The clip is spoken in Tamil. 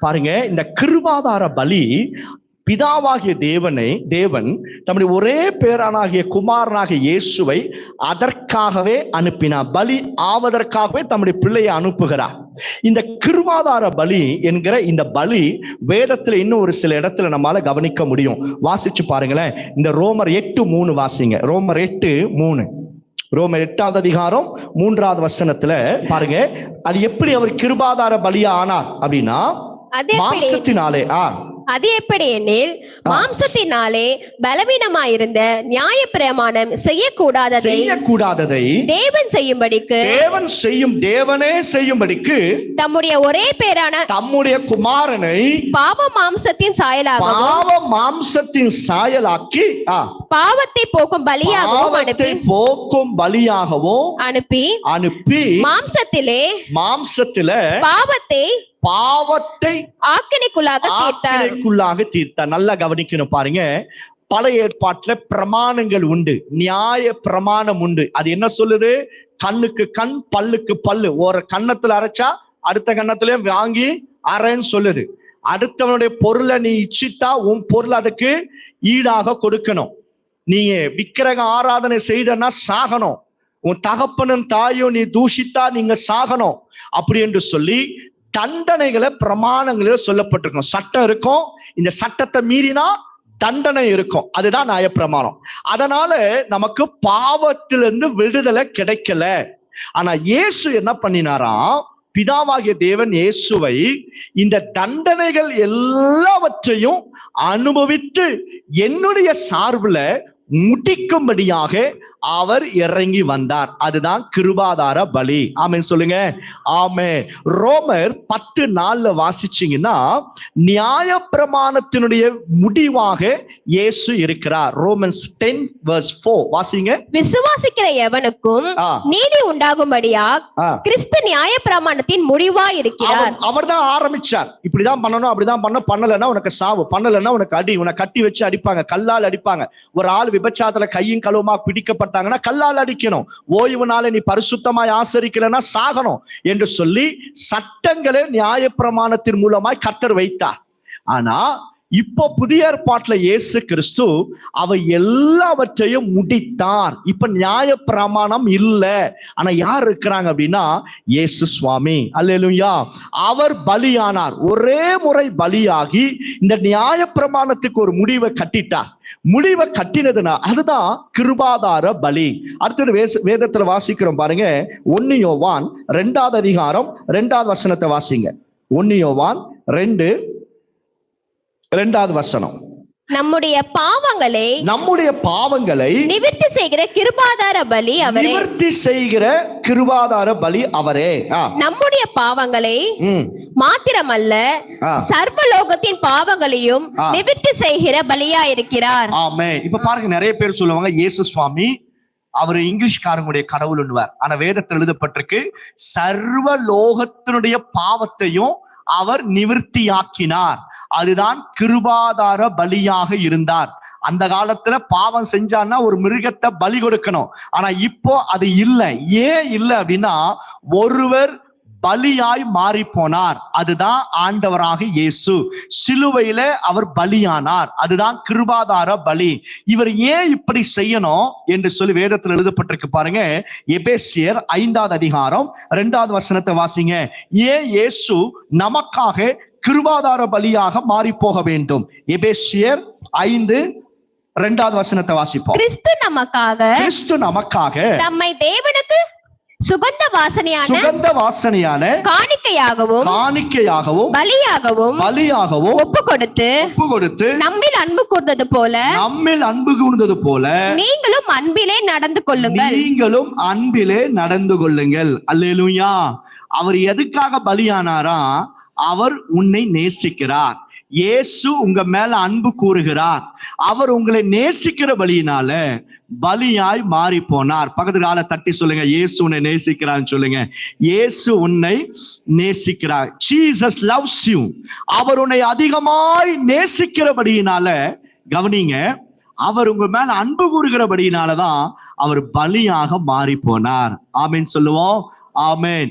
பாருங்க இந்த கிருபாதார பலி பிதாவாகிய தேவனை தேவன் தம்முடைய ஒரே பேரானாகிய குமாரனாகிய இயேசுவை அதற்காகவே அனுப்பினார். பலி ஆவதற்காகவே தம்முடைய பிள்ளையை அனுப்புகிறார். இந்த கிருவாதார பலி என்கிற இந்த பலி வேதத்துல இன்னும் ஒரு சில இடத்துல நம்மால கவனிக்க முடியும். வாசிச்சு பாருங்களேன். இந்த ரோமர் எட்டு மூணு வாசிங்க. ரோமர் எட்டு மூணு. ரோமர் எட்டாவது அதிகாரம் மூன்றாவது வசனத்துல பாருங்க அது எப்படி அவர் கிருபாதார பலியா ஆனார் அப்படின்னா மாம்சத்தினாலே ஆ. அது எப்படி எனில் மாம்சத்தினாலே பலவீனமாயிருந்த நியாய பிரமாணம் செய்யக்கூடாததை செய்யக்கூடாததை தேவன் செய்யும்படிக்கு தேவன் செய்யும் தேவனே செய்யும்படிக்கு தம்முடைய ஒரே பேரான தம்முடைய குமாரனை பாவ மாம்சத்தின் சாயலாகவும் பாவ மாம்சத்தின் சாயலாக்கி பாவத்தை போக்கும் பலியாகவும் அனுப்பி போக்கும் பலியாகவும் அனுப்பி அனுப்பி மாம்சத்திலே மாம்சத்துல பாவத்தை பாவத்தை ஆக்கினைக்குள்ளாக ஆக்கினைக்குள்ளாக தீர்த்தார். நல்லா கவனிக்கணும் பாருங்க. பழைய ஏற்பாட்டுல பிரமாணங்கள் உண்டு. நியாய பிரமாணம் உண்டு. அது என்ன சொல்லுது? கண்ணுக்கு கண் பல்லுக்கு பல்லு. ஒரு கன்னத்துல அரைச்சா அடுத்த கன்னத்திலயும் வாங்கி அரைன்னு சொல்லுது. அடுத்தவனுடைய பொருளை நீ இச்சித்தா உன் பொருள் அதுக்கு ஈடாக கொடுக்கணும். நீங்க விக்கிரக ஆராதனை செய்தனா சாகணும். உன் தகப்பனும் தாயும் நீ தூஷித்தா நீங்க சாகணும். அப்படி என்று சொல்லி தண்டனைகளை பிரமாணங்களில் சொல்லப்பட்டிருக்கும். சட்டம் இருக்கும். இந்த சட்டத்தை மீறினா தண்டனை இருக்கும். அதுதான் நியாயப்பிரமாணம். அதனால நமக்கு பாவத்திலிருந்து விடுதலை கிடைக்கல. ஆனா இயேசு என்ன பண்ணினாராம்? பிதாவாகிய தேவன் இயேசுவை இந்த தண்டனைகள் எல்லாவற்றையும் அனுபவித்து என்னுடைய சார்பில் முடிக்கும்படியாக அவர் இறங்கி வந்தார். அதுதான் கிருபாதார பலி. ஆமென் சொல்லுங்க. ஆமே ரோமர் பத்து நாள்ல வாசிச்சீங்கன்னா நியாய பிரமாணத்தினுடைய முடிவாக இயேசு இருக்கிறார். Romans ten verse four. வாசிங்க. விசுவாசிக்கிற எவனுக்கும் நீதி உண்டாகும்படியா. கிறிஸ்து நியாய பிரமாணத்தின் முடிவாய் இருக்கிறார். அவர் தான் ஆரம்பிச்சார். இப்படிதான் பண்ணணும் அப்படிதான் பண்ண பண்ணலைன்னா உனக்கு சாவு. பண்ணலைன்னா உனக்கு அடி. உன்னை கட்டி வச்சு அடிப்பாங்க. கல்லால் அடிப்பாங்க. ஒரு ஆள் விபச்சாரத்துல கையும் களுமா பிடிக்கப்பட்டாங்கன்னா கல்லால் அடிக்கணும். ஓய்வு நாளை நீ பரிசுத்தமாய் ஆசரிக்கலைன்னா சாகணும் என்று சொல்லி சட்டங்களை நியாயப்பிரமாணத்தின் மூலமாய் கத்தர் வைத்தார். ஆனா இப்போ புதிய ஏற்பாட்டுல இயேசு கிறிஸ்து அவை எல்லாவற்றையும் முடித்தார். இப்ப நியாய பிரமாணம் இல்ல. ஆனா யார் இருக்கிறாங்க அப்படின்னா இயேசு சுவாமி. அல்லா அவர் பலியானார். ஒரே முறை பலியாகி இந்த நியாய பிரமாணத்துக்கு ஒரு முடிவை கட்டிட்டார். முடிவை கட்டினதுனா அதுதான் கிருபாதார பலி. அடுத்தது வேச- வேதத்துல வாசிக்கிறோம் பாருங்க. ஒன்னு யோவான் ரெண்டாவது அதிகாரம் ரெண்டாவது வசனத்தை வாசிங்க. ஒன்னு யோவான் ரெண்டு ரெண்டாவது வசனம். நம்முடைய பாவங்களை நம்முடைய பாவங்களை நிவிர்த்தி செய்கிற கிருபாதார பலி அவரே. நிவர்த்தி செய்கிற கிருபாதார பலி அவரே. நம்முடைய பாவங்களை மாத்திரமல்ல. சர்வலோகத்தின் பாவங்களையும். நிவிர்த்தி செய்கிற பலியா இருக்கிறார். ஆமே இப்ப பாருங்க நிறைய பேர் சொல்லுவாங்க இயேசு சுவாமி அவர் இங்கிலீஷ்காரங்களுடைய கடவுள்னுவார் ஆனா வேதத்தில் எழுதப்பட்டிருக்கு சர்வ லோகத்தினுடைய பாவத்தையும் அவர் நிவர்த்தியாக்கினார். அதுதான் கிருபாதார பலியாக இருந்தார். அந்த காலத்துல பாவம் செஞ்சான்னா ஒரு மிருகத்தை பலி கொடுக்கணும். ஆனா இப்போ அது இல்லை. ஏன் இல்லை அப்படின்னா ஒருவர் பலியாய் மாறி போனார் அதுதான் ஆண்டவராக இயேசு. சிலுவையில அவர் பலியானார். அதுதான் கிருபாதார பலி. இவர் ஏன் இப்படி செய்யணும் என்று சொல்லி வேதத்தில் எழுதப்பட்டிருக்கு பாருங்க. எபேசியர் ஐந்தாவது அதிகாரம் இரண்டாவது வசனத்தை வாசிங்க. ஏன் இயேசு நமக்காக கிருபாதார பலியாக மாறி போக வேண்டும்? எபேசியர் ஐந்து இரண்டாவது வசனத்தை வாசிப்போம். கிறிஸ்து நமக்காக கிறிஸ்து நமக்காக தம்மை தேவனுக்கு சுகந்த வாசனையான சுகந்த வாசனையான காணிக்கையாகவும் காணிக்கையாகவும் பலியாகவும் பலியாகவும் ஒப்பு கொடுத்து ஒப்பு கொடுத்து நம்மில் அன்பு கூர்ந்தது போல நம்மில் அன்பு கூர்ந்தது போல நீங்களும் அன்பிலே நடந்து கொள்ளுங்கள். நீங்களும் அன்பிலே நடந்து கொள்ளுங்கள். அல்லேலூயா. அவர் எதுக்காக பலியானாரா? அவர் உன்னை நேசிக்கிறார். இயேசு உங்க மேல அன்பு கூறுகிறார். அவர் உங்களை நேசிக்கிற வழியினால பலியாய் மாறி போனார் பக்கத்து கால தட்டி சொல்லுங்க இயேசு உன்னை நேசிக்கிறான்னு சொல்லுங்க. இயேசு உன்னை நேசிக்கிறார். ஜீசஸ் லவ்ஸ் யூ அவர் உன்னை அதிகமாய் நேசிக்கிறபடியினால கவனிங்க அவர் உங்க மேல அன்பு கூறுகிறபடியினாலதான் அவர் பலியாக மாறி போனார் ஆமேன் சொல்லுவோம். ஆமேன்.